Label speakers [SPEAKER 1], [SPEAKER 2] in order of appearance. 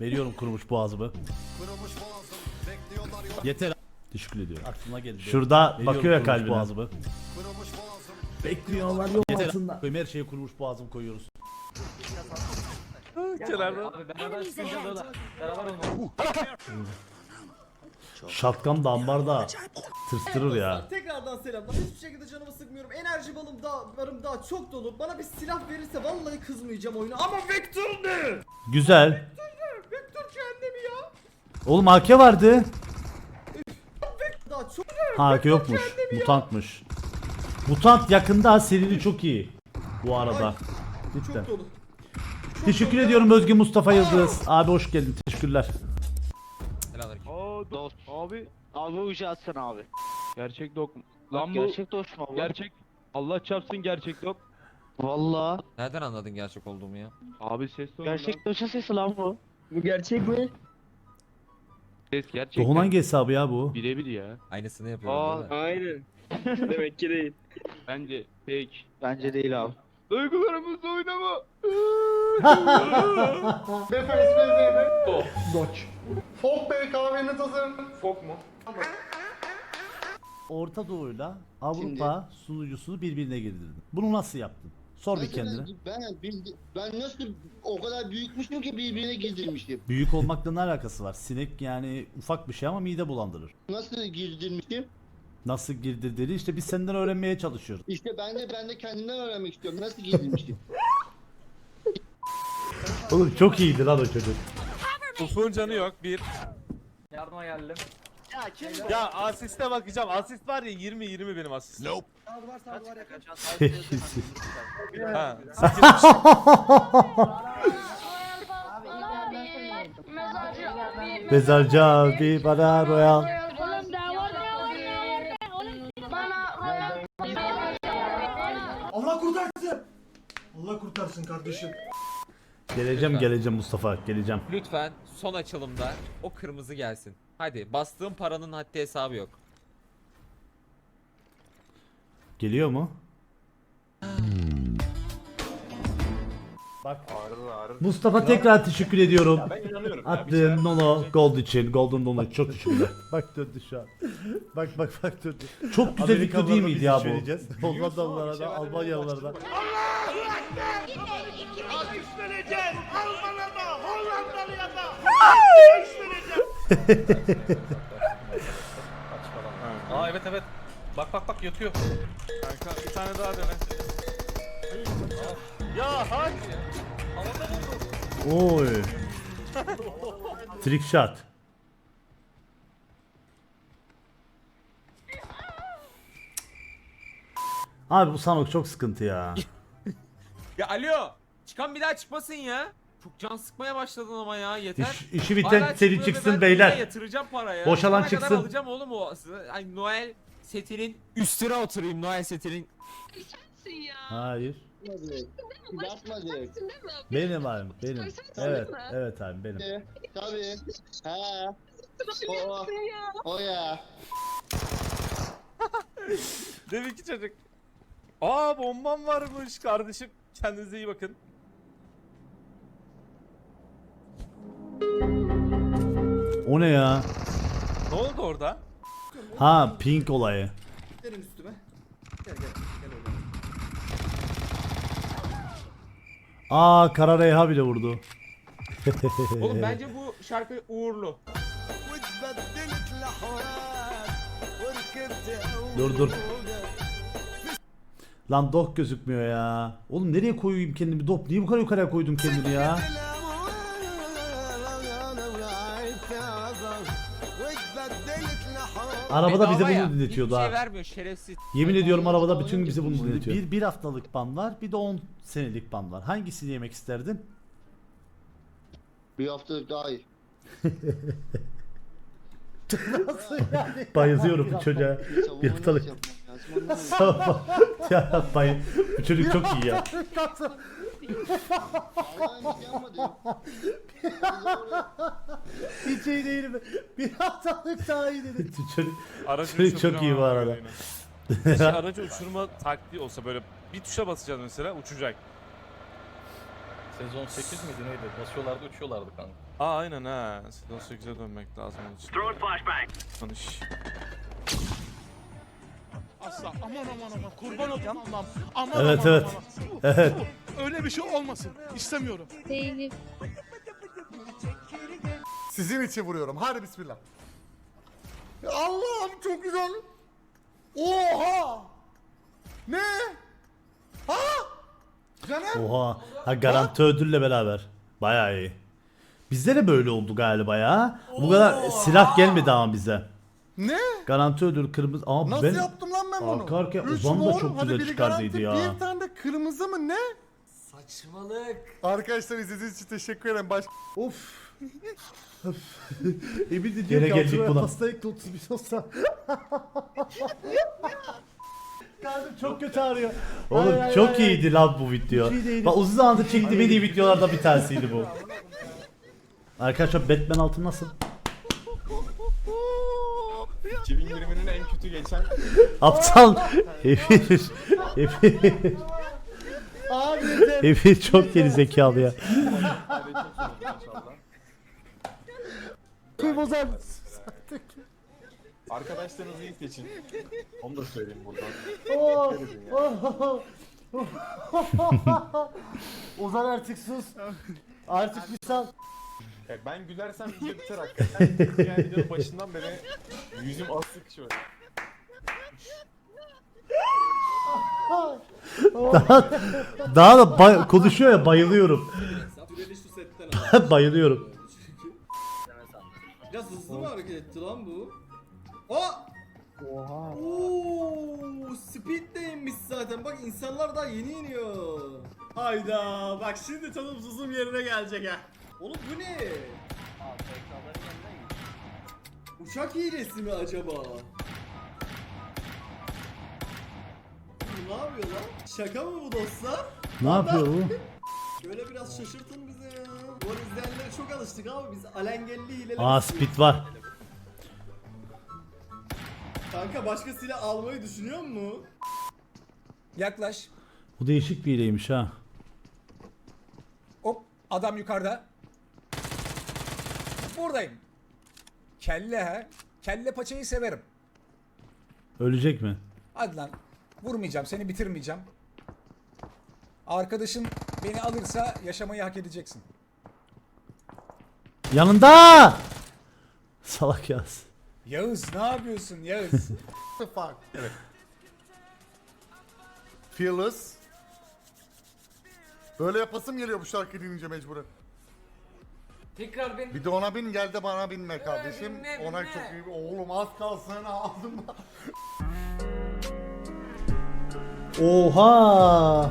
[SPEAKER 1] Veriyorum kurumuş boğazımı. Yeter. Teşekkür ediyorum. Aklıma geldi.
[SPEAKER 2] Şurada
[SPEAKER 1] Veriyorum
[SPEAKER 2] bakıyor ya
[SPEAKER 1] kurumuş
[SPEAKER 2] kalbine.
[SPEAKER 1] boğazımı.
[SPEAKER 2] Bekliyorlar yol
[SPEAKER 1] Yeter.
[SPEAKER 2] altında.
[SPEAKER 1] Koyayım her şeye kurumuş boğazım koyuyoruz.
[SPEAKER 2] Şatkan da ambarda tırstırır ya.
[SPEAKER 3] Tekrardan selamlar. Hiçbir şekilde canımı sıkmıyorum. Enerji balım daha, varım daha çok dolu. Bana bir silah verirse vallahi kızmayacağım oyuna. Ama Vektör ne?
[SPEAKER 2] Güzel. Oğlum AK vardı. AK yokmuş. Mutantmış. Mutant yakında serili çok iyi. Bu arada. Cidden. Teşekkür ediyorum Özgü Mustafa Yıldız. Abi hoş geldin. Teşekkürler.
[SPEAKER 4] Aa dost. Abi
[SPEAKER 5] Abi ucu abi.
[SPEAKER 4] gerçek dok.
[SPEAKER 5] Lan
[SPEAKER 4] Lan bu
[SPEAKER 5] gerçek dost mu abi?
[SPEAKER 4] gerçek. Allah çarpsın gerçek dok.
[SPEAKER 5] Valla.
[SPEAKER 6] Nereden anladın gerçek olduğumu ya?
[SPEAKER 4] Abi ses tonu
[SPEAKER 5] Gerçek dostun sesi lan bu.
[SPEAKER 7] Bu gerçek mi?
[SPEAKER 4] Ses gerçekten.
[SPEAKER 2] Doğun hangi hesabı ya bu?
[SPEAKER 4] Birebir ya.
[SPEAKER 6] Aynısını yapıyorum
[SPEAKER 4] Aa,
[SPEAKER 6] değil mi?
[SPEAKER 7] Aynen. Demek ki değil.
[SPEAKER 4] Bence fake.
[SPEAKER 5] Bence değil abi.
[SPEAKER 4] Duygularımızla oynama.
[SPEAKER 1] Orta Doğu'yla Avrupa sunucusunu birbirine girdirdin. Bunu nasıl yaptın? Sor bir kendine.
[SPEAKER 8] Ben, ben, ben nasıl o kadar büyükmüşüm ki birbirine girdirmişim.
[SPEAKER 1] Büyük olmakla ne alakası var? Sinek yani ufak bir şey ama mide bulandırır.
[SPEAKER 8] Nasıl girdirmişim?
[SPEAKER 1] Nasıl girdirdiğini işte biz senden öğrenmeye çalışıyoruz.
[SPEAKER 8] İşte ben de ben de kendimden öğrenmek istiyorum. Nasıl girdirmişim?
[SPEAKER 2] Oğlum çok iyiydi lan o çocuk.
[SPEAKER 9] Ufuk'un canı yok bir.
[SPEAKER 7] Yardıma geldim.
[SPEAKER 9] Ya asiste bakacağım. Asist var ya 20 20 benim asist. Nope. Ha.
[SPEAKER 10] Mezarcı abi.
[SPEAKER 2] Mezarcı abi bana royal.
[SPEAKER 10] Oğlum devam Bana royal.
[SPEAKER 3] Allah kurtarsın. Allah kurtarsın kardeşim.
[SPEAKER 2] Geleceğim geleceğim Mustafa geleceğim.
[SPEAKER 6] Lütfen son açılımda o kırmızı gelsin. Hadi bastığım paranın haddi hesabı yok.
[SPEAKER 2] Geliyor mu?
[SPEAKER 1] Bak
[SPEAKER 2] Mustafa tekrar teşekkür ediyorum. Attığın Nono Gold için, Golden Dono çok teşekkürler.
[SPEAKER 1] bak döndü şu an. Bak bak bak döndü.
[SPEAKER 2] Çok güzel video değil miydi ya bu?
[SPEAKER 1] Hollandalılara da Almanyalılara da.
[SPEAKER 9] Aa evet evet. Bak bak bak yatıyor. Kanka bir tane daha dene. Ya hadi. Havada buldu.
[SPEAKER 2] Oy. Trick shot. Abi bu Sanok çok sıkıntı ya.
[SPEAKER 6] Ya alo! Çıkan bir daha çıkmasın ya. Çok can sıkmaya başladın ama ya yeter.
[SPEAKER 2] İş, işi biten
[SPEAKER 6] Hala
[SPEAKER 2] seri
[SPEAKER 6] çıkmıyor ve
[SPEAKER 2] çıksın
[SPEAKER 6] ben
[SPEAKER 2] beyler.
[SPEAKER 6] yine Yatıracağım paraya.
[SPEAKER 2] Boşalan
[SPEAKER 6] Sonra kadar
[SPEAKER 2] çıksın.
[SPEAKER 6] alacağım oğlum o. Ay Noel setinin üstüne oturayım Noel setinin.
[SPEAKER 1] Hayır.
[SPEAKER 8] Yapma direkt.
[SPEAKER 1] Benim abim benim. Evet evet abim benim.
[SPEAKER 8] Tabii. Ha. O, o ya.
[SPEAKER 9] Demek ki çocuk. Aa bombam varmış kardeşim. Kendinize iyi bakın.
[SPEAKER 2] O ne ya?
[SPEAKER 9] Ne oldu orada?
[SPEAKER 2] Ha pink olayı.
[SPEAKER 3] Gelin üstüme. Gel gel. Gel oğlum.
[SPEAKER 2] Aa Kara Reyha bile vurdu.
[SPEAKER 6] Oğlum bence bu şarkı uğurlu.
[SPEAKER 2] Dur dur. Lan dok gözükmüyor ya. Oğlum nereye koyayım kendimi? Dok niye bu kadar yukarıya koydum kendini ya? Arabada bize bunu dinletiyordu
[SPEAKER 6] Hiçbir
[SPEAKER 2] ha.
[SPEAKER 6] şey vermiyor şerefsiz.
[SPEAKER 2] Yemin ediyorum arabada bütün bize bunu
[SPEAKER 1] Şimdi
[SPEAKER 2] dinletiyor.
[SPEAKER 1] bir, bir haftalık ban var bir de 10 senelik ban var. Hangisini yemek isterdin?
[SPEAKER 8] Bir haftalık daha iyi.
[SPEAKER 2] Bayılıyorum bu çocuğa.
[SPEAKER 8] Savunma
[SPEAKER 2] Bir
[SPEAKER 8] nasıl
[SPEAKER 2] haftalık.
[SPEAKER 8] yapmam lazım anlamadım.
[SPEAKER 2] ya bay. Bu çocuk çok iyi ya.
[SPEAKER 8] Şey yapmadım.
[SPEAKER 1] Hiç iyi değilim. Bir haftalık daha iyi dedim.
[SPEAKER 2] Çocuk Çocuk çok
[SPEAKER 9] uçuracağım
[SPEAKER 2] iyi bu arada.
[SPEAKER 9] Keşke aracı uçurma taktiği olsa böyle bir tuşa basacağız mesela uçacak.
[SPEAKER 11] Sezon 8 miydi neydi? Basıyorlardı uçuyorlardı kanka.
[SPEAKER 9] Aa aynen ha. Sezon 8'e dönmek lazım onun için. Throw flashbang. Tanış.
[SPEAKER 11] Asla aman aman aman kurban olayım Allah'ım. Aman
[SPEAKER 2] Evet
[SPEAKER 11] aman,
[SPEAKER 2] evet.
[SPEAKER 11] aman.
[SPEAKER 2] Evet.
[SPEAKER 11] Öyle bir şey olmasın. İstemiyorum.
[SPEAKER 10] Peynir.
[SPEAKER 11] Sizin için vuruyorum. Hadi bismillah. Allah'ım çok güzel. Oha! Ne? Ha? Caner?
[SPEAKER 2] Oha. Ha garanti ödülle beraber. Bayağı iyi. Bizde de böyle oldu galiba ya. Bu kadar silah gelmedi ama bize.
[SPEAKER 11] Ne?
[SPEAKER 2] Garanti ödül kırmızı. Ama
[SPEAKER 11] Nasıl
[SPEAKER 2] ben
[SPEAKER 11] yaptım lan ben bunu?
[SPEAKER 2] arka arkaya
[SPEAKER 11] Üç
[SPEAKER 2] Ozan da
[SPEAKER 11] mor,
[SPEAKER 2] çok
[SPEAKER 11] hadi
[SPEAKER 2] güzel
[SPEAKER 11] biri
[SPEAKER 2] çıkardıydı
[SPEAKER 11] garanti,
[SPEAKER 2] ya.
[SPEAKER 11] Bir tane de kırmızı mı ne?
[SPEAKER 3] Saçmalık.
[SPEAKER 11] Arkadaşlar izlediğiniz için teşekkür ederim. Baş...
[SPEAKER 6] Of. Emin de
[SPEAKER 2] Gene
[SPEAKER 6] diyor ki
[SPEAKER 2] geldik
[SPEAKER 6] Abdurrahman
[SPEAKER 2] buna.
[SPEAKER 6] pasta ekle 31 olsa. Kalbim çok kötü ağrıyor.
[SPEAKER 2] Oğlum
[SPEAKER 6] hayır,
[SPEAKER 2] çok
[SPEAKER 6] hayır.
[SPEAKER 2] iyiydi lan bu video.
[SPEAKER 6] Hiç iyi değildi.
[SPEAKER 2] Bak uzun zamandır çektiğim en iyi videolardan bir tanesiydi bu. Arkadaşlar Batman altı nasıl?
[SPEAKER 1] 2020'nin en kötü geçen
[SPEAKER 2] Aptal. Emir. Emir.
[SPEAKER 6] Abi yeter.
[SPEAKER 2] Emir çok geri zekalı ya.
[SPEAKER 6] Kim Ozan?
[SPEAKER 1] Arkadaşlarınızı iyi seçin. Onu da söyleyeyim buradan.
[SPEAKER 6] Oh, oh, oh. Ozan artık sus. Artık bir sal.
[SPEAKER 1] Ya ben gülersem video biter hakikaten. yani videonun başından beri yüzüm asık şöyle.
[SPEAKER 2] Daha, daha da bay- konuşuyor ya bayılıyorum.
[SPEAKER 3] Süreli şu setten
[SPEAKER 2] bayılıyorum.
[SPEAKER 3] Biraz hızlı mı hareket etti lan bu? Aa! Oha. Oo, speed de inmiş zaten. Bak insanlar daha yeni iniyor. Hayda. Bak şimdi tanımsızım yerine gelecek ha. Oğlum bu ne? Uçak hilesi mi acaba? Bu ne yapıyor lan? Şaka mı bu dostlar?
[SPEAKER 2] Ne yapıyor bu?
[SPEAKER 3] Şöyle biraz şaşırtın bizi ya. Bu arada izleyenlere çok alıştık abi biz alengelli hileler.
[SPEAKER 2] Aa speed var.
[SPEAKER 3] Kanka başka silah almayı düşünüyor mu?
[SPEAKER 11] Yaklaş.
[SPEAKER 2] Bu değişik bir hileymiş ha.
[SPEAKER 11] Hop adam yukarıda. Buradayım. Kelle he. Kelle paçayı severim.
[SPEAKER 2] Ölecek mi?
[SPEAKER 11] Hadi lan. Vurmayacağım seni bitirmeyeceğim. Arkadaşın beni alırsa yaşamayı hak edeceksin.
[SPEAKER 2] Yanında! Salak yaz.
[SPEAKER 11] Yağız ne yapıyorsun Yağız?
[SPEAKER 12] The fuck? Evet. Fearless. Böyle yapasım geliyor bu şarkıyı dinleyince mecburen.
[SPEAKER 13] Tekrar ben
[SPEAKER 12] Bir de ona bin gel de bana binme kardeşim.
[SPEAKER 13] binme,
[SPEAKER 12] ona
[SPEAKER 13] binme.
[SPEAKER 12] çok iyi. Oğlum az kalsın ağzımda.
[SPEAKER 2] Oha!